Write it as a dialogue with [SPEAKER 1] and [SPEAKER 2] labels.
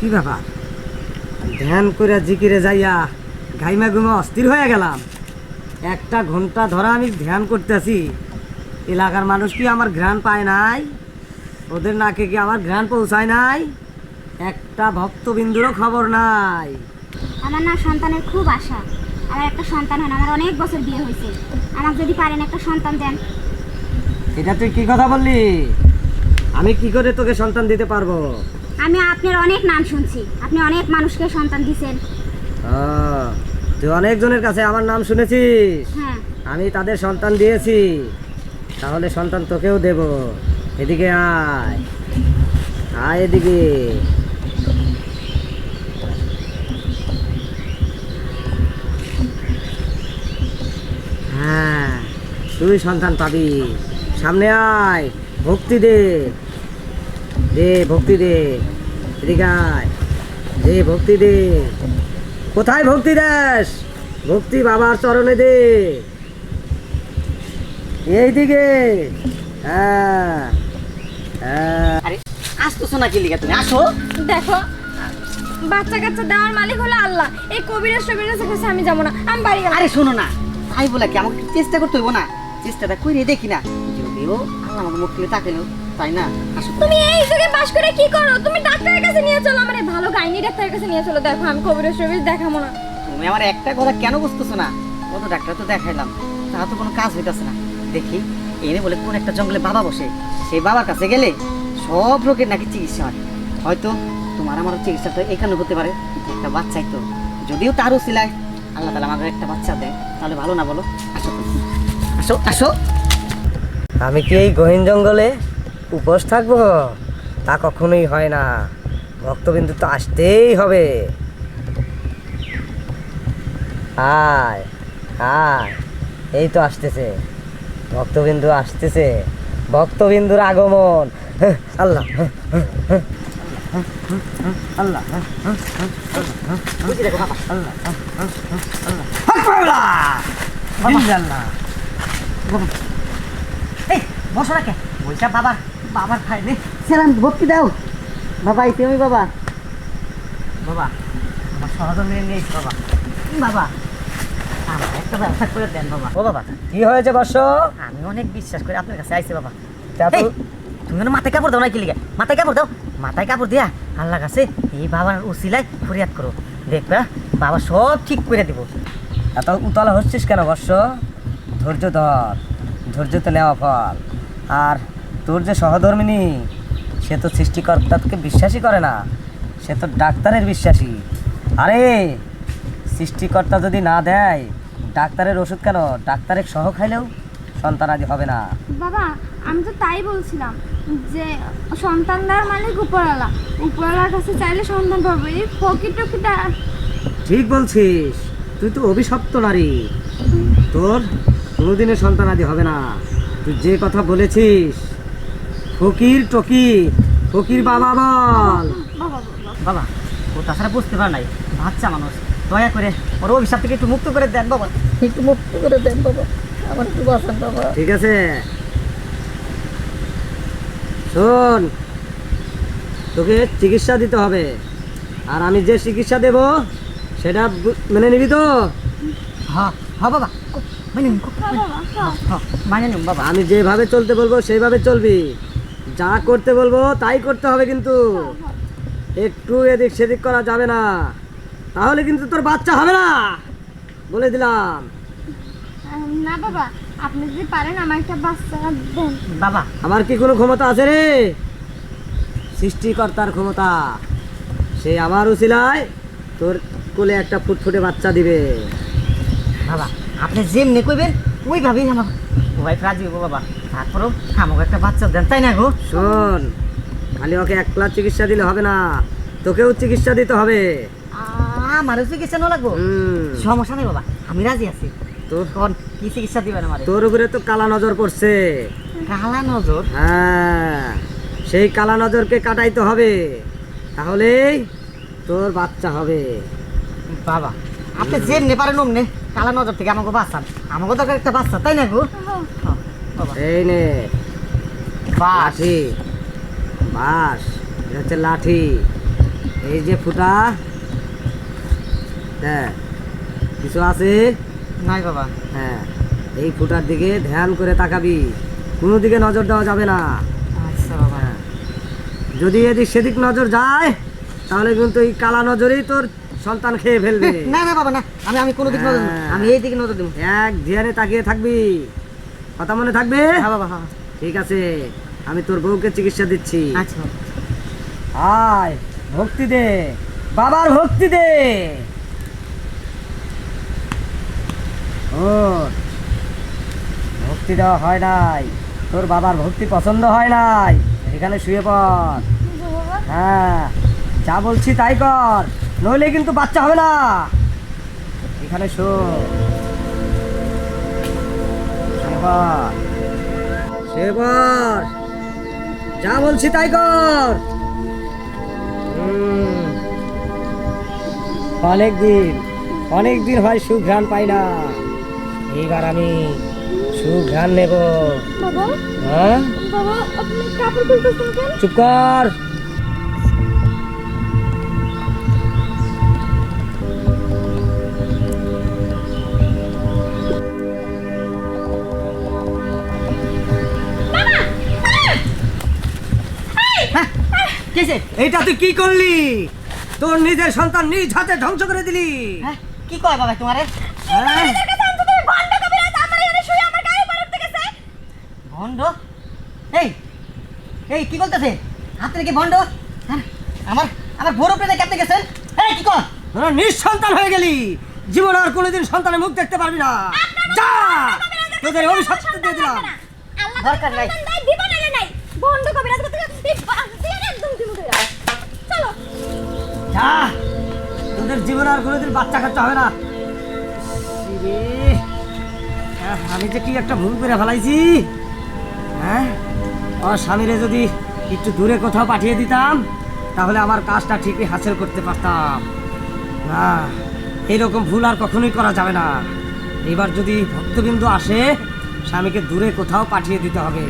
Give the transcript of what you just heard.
[SPEAKER 1] কি ব্যাপার? ধ্যান করে জিকিরে যাইয়া ঘাইমা ঘুমা অস্থির হয়ে গেলাম। একটা ঘণ্টা ধরা আমি ধ্যান করতেছি। এলাকার মানুষ কি আমার ঘ্রাণ পায় নাই? ওদের নাকে কি আমার ঘ্রাণ পৌঁছায় নাই? একটা ভক্তবিন্দুরও খবর নাই।
[SPEAKER 2] আমার না সন্তানের খুব আশা। আমার একটা সন্তান হন আমার অনেক বছর বিয়ে হয়েছে। আমার যদি পারেন একটা সন্তান দেন।
[SPEAKER 1] এটা তুই কি কথা বললি? আমি কি করে তোকে সন্তান দিতে পারব?
[SPEAKER 2] আমি আপনার অনেক নাম শুনছি। আপনি অনেক মানুষকে সন্তান দিছেন।
[SPEAKER 1] তুই অনেকজনের কাছে আমার নাম শুনেছিস?
[SPEAKER 2] হ্যাঁ।
[SPEAKER 1] আমি তাদের সন্তান দিয়েছি। তাহলে সন্তান তোকেও দেব। এদিকে আয়। আয় এদিকে। হ্যাঁ তুই সন্তান পাবি। সামনে আয়, ভক্তি দে। দে, ভক্তি দে। এদিকে আয়। দে, ভক্তি দে। কোথায় ভক্তি দাস? ভক্তি বাবার চরণে দে। এইদিকে। হ্যাঁ।
[SPEAKER 3] আরে আসতেছো না কি লিখে তুমি? আসো।
[SPEAKER 4] দেখো বাচ্চা কাচ্চা দেওয়ার মালিক হলো আল্লাহ। এই কবিরাজ টবিরাজ কাছে আমি যাব না আমি বাড়ি গেলাম।
[SPEAKER 3] আরে শোনো না। তাই বলে কি আমাকে চেষ্টা করতে হইব না? চেষ্টাটা করে দেখি না। যদিও আল্লাহ আমাকে মুখ তুলে তাকাইলো তাই না? আসো।
[SPEAKER 4] তুমি এই যুগে বাস করে কি করো? তুমি ডাক্তারের কাছে নিয়ে চলো আমার ভালো গাইনি ডাক্তারের কাছে নিয়ে চলো। দেখো আমি কবিরাজ টবিরাজ দেখাবো না।
[SPEAKER 3] তুমি আমার একটা কথা কেন বুঝতেছো না? কত ডাক্তার তো দেখাইলাম তা তো কোনো কাজ হইতাছে না। দেখি। এনে বলে কোন একটা জঙ্গলে বাবা বসে। সেই বাবার কাছে গেলে সব রোগের নাকি চিকিৎসা হয়। হয়তো তোমার আমার চিকিৎসা তো এখানে হতে পারে। একটা বাচ্চাই তো। যদিও তারও সিলাই আল্লাহ তালা আমাকে একটা বাচ্চা দেয়, তাহলে ভালো না বলো? আসো। আসো আসো।
[SPEAKER 1] আমি কি এই গহীন জঙ্গলে উপোস থাকব? তা কখনোই হয় না। ভক্তবিন্দু তো আসতেই হবে। আয় আয়। এই তো আসতেছে। ভক্তবিন্দু আসতেছে ভক্তবিন্দুর আগমন হ্যাঁ, আল্লাহ হ্যাঁ, হ্যাঁ, হ্যাঁ, হ্যাঁ, হ্যাঁ, হ্যাঁ, আল্লাহ হ্যাঁ, হ্যাঁ, হ্যাঁ, হ্যাঁ, আল্লাহ হ্যাঁ, হ্যাঁ, হ্যাঁ,
[SPEAKER 3] বলছা বাবা সেরাম দাও বাবা বাবা বাবা আমার বাবা বাবা আমার একটা ব্যবসা করে দেন বাবা। ও বাবা
[SPEAKER 1] কি হয়েছে বর্ষ
[SPEAKER 3] আমি অনেক বিশ্বাস করি আপনার কাছে আইছি বাবা। তুমি মাথায় কাপড় দাও না কি লিগে? মাথায় কাপড় দাও। মাথায় কাপড় দিয়া আল্লাহ কাছে এই বাবার উসিলায় ফরিয়াদ করো। দেখবা বাবা সব ঠিক করে দিব।
[SPEAKER 1] এত উতলা হচ্ছিস কেন বর্ষ ধৈর্য ধর ধৈর্য তো নেওয়া ফল। আর তোর যে সহধর্মিনী সে তো সৃষ্টিকর্তাকে বিশ্বাসই করে না। সে তো ডাক্তারের বিশ্বাসী। আরে সৃষ্টিকর্তা যদি না দেয় ডাক্তারের ওষুধ কেন? ডাক্তারের সহ খাইলেও সন্তান আদি হবে না।
[SPEAKER 4] বাবা আমি তো তাই বলছিলাম যে সন্তান দেওয়ার মালিক উপরওয়ালা। উপরওয়ালার কাছে চাইলে সন্তান পাবো। এই ফকির টকিটা
[SPEAKER 1] ঠিক বলছিস। তুই তো অভিশপ্ত নারী। তোর কোনোদিনের সন্তান আদি হবে না। তুই যে কথা বলেছিস ফকির টকির ফকির বাবা বল।
[SPEAKER 4] বাবা বাবা।
[SPEAKER 3] বাবা ও তাছাড়া বুঝতে পার নাই। বাচ্চা মানুষ। দয়া করে ওর অভিশাপ থেকে একটু মুক্ত করে দেন বাবা। একটু মুক্ত করে দেন বাবা। আমার একটু বাঁচান বাবা।
[SPEAKER 1] ঠিক আছে। শোন তোকে চিকিৎসা দিতে হবে। আর আমি যে চিকিৎসা দেব সেটা মেনে নিবি তো?
[SPEAKER 3] হ্যাঁ হ্যাঁ বাবা। মানে হ্যাঁ, হ্যাঁ, মানে নিন বাবা।
[SPEAKER 1] আমি যেভাবে চলতে বলব সেইভাবে চলবি। যা করতে বলব তাই করতে হবে কিন্তু। একটু এদিক সেদিক করা যাবে না। তাহলে কিন্তু তোর বাচ্চা হবে না। বলে দিলাম।
[SPEAKER 4] না বাবা আপনি যদি পারেন আমার একটা বাচ্চা দেন।
[SPEAKER 3] বাবা।
[SPEAKER 1] আমার কি কোনো ক্ষমতা আছে রে? সৃষ্টিকর্তার ক্ষমতা। সে আমার উচিলায় তোর কোলে একটা ফুটফুটে বাচ্চা দিবে।
[SPEAKER 3] বাবা আপনি যেমনি কইবেন ওইভাবেই আমার ওয়াইফ রাজি হব বাবা। তারপরেও আমাকে একটা বাচ্চা দেন তাই না গো?
[SPEAKER 1] শোন খালি ওকে একলা চিকিৎসা দিলে হবে না। তোকেও চিকিৎসা দিতে হবে।
[SPEAKER 3] আমারও চিকিৎসা না লাগবো? সমস্যা নেই বাবা আমি রাজি আছি।
[SPEAKER 1] তোর
[SPEAKER 3] তখন কি চিকিৎসা দিবেন আমার?
[SPEAKER 1] তোর উপরে তো কালা নজর পড়ছে।
[SPEAKER 3] কালা নজর?
[SPEAKER 1] হ্যাঁ সেই কালা নজরকে কাটাইতে হবে। তাহলেই তোর বাচ্চা হবে।
[SPEAKER 3] বাবা আপনি যেমনি পারেন অমনি কালা নজর থেকে আমাকে বাঁচান। আমাকে দরকার একটা বাচ্চা তাই না গো? হ্যাঁ,
[SPEAKER 1] এই নে।
[SPEAKER 3] বাস।
[SPEAKER 1] লাঠি। বাস এটা হচ্ছে লাঠি। এই যে ফুটা দেখ কিছু আছে?
[SPEAKER 3] নাই বাবা।
[SPEAKER 1] হ্যাঁ। এই ফুটার দিকে ধ্যান করে তাকাবি। কোনো দিকে নজর দেওয়া যাবে না।
[SPEAKER 3] আচ্ছা বাবা।
[SPEAKER 1] হ্যাঁ। যদি এদিক সেদিক নজর যায় তাহলে কিন্তু এই কালা নজরেই তোর সন্তান খেয়ে ফেলবে।
[SPEAKER 3] না না বাবা না। আমি আমি কোনো দিক নজর।
[SPEAKER 1] হ্যাঁ।
[SPEAKER 3] আমি এই দিকে নজর দেবো
[SPEAKER 1] এক ধ্যানে তাকিয়ে থাকবি। কথা মনে থাকবে?
[SPEAKER 3] হ্যাঁ বাবা হ্যাঁ।
[SPEAKER 1] ঠিক আছে। আমি তোর বউকে চিকিৎসা দিচ্ছি।
[SPEAKER 3] আচ্ছা
[SPEAKER 1] আয় ভক্তি দে। বাবার ভক্তি দে। ও ভক্তি দেওয়া হয় নাই। তোর বাবার ভক্তি পছন্দ হয় নাই। এখানে শুয়ে পড়। হ্যাঁ যা বলছি তাই কর। নইলে কিন্তু বাচ্চা হবে না। এখানে শো। শুয়ে পড় যা বলছি তাই কর। অনেক দিন অনেক দিন হয় সুঘ্রাণ পাই না। এইবার আমি সুঘ্রাণ নেব।
[SPEAKER 4] বাবা
[SPEAKER 1] হ্যাঁ?
[SPEAKER 4] বাবা আপনি কাপড়
[SPEAKER 1] চুপ কর। এইটা তুই কি করলি? তোর নিজের সন্তান নিজ হাতে ধ্বংস করে দিলি।
[SPEAKER 3] হ্যাঁ কি কয় বাবা তোমারে
[SPEAKER 1] হ্যাঁ?
[SPEAKER 3] ভণ্ড এই এই কি বলতেছে আপনি কি ভণ্ড আমার আমার বড় প্রেমে কেমনে গেছেন এই কি কর?
[SPEAKER 1] নিঃসন্তান হয়ে গেলি। জীবন আর কোনোদিন সন্তানের মুখ দেখতে পারবি না। যা! তোদের অভিশাপ দিয়ে দিলাম।
[SPEAKER 3] দরকার নাই।
[SPEAKER 2] বন্ধ একদম চলো।
[SPEAKER 1] যা! তোদের জীবন আর কোনোদিন বাচ্চা কাচ্চা হবে না। আমি যে কি একটা ভুল করে ফেলাইছি? হ্যাঁ? আমার স্বামীরে যদি একটু দূরে কোথাও পাঠিয়ে দিতাম, তাহলে আমার কাজটা ঠিকই হাসিল করতে পারতাম। না, এইরকম ভুল আর কখনোই করা যাবে না। এবার যদি ভক্তবিন্দু আসে, স্বামীকে দূরে কোথাও পাঠিয়ে দিতে হবে।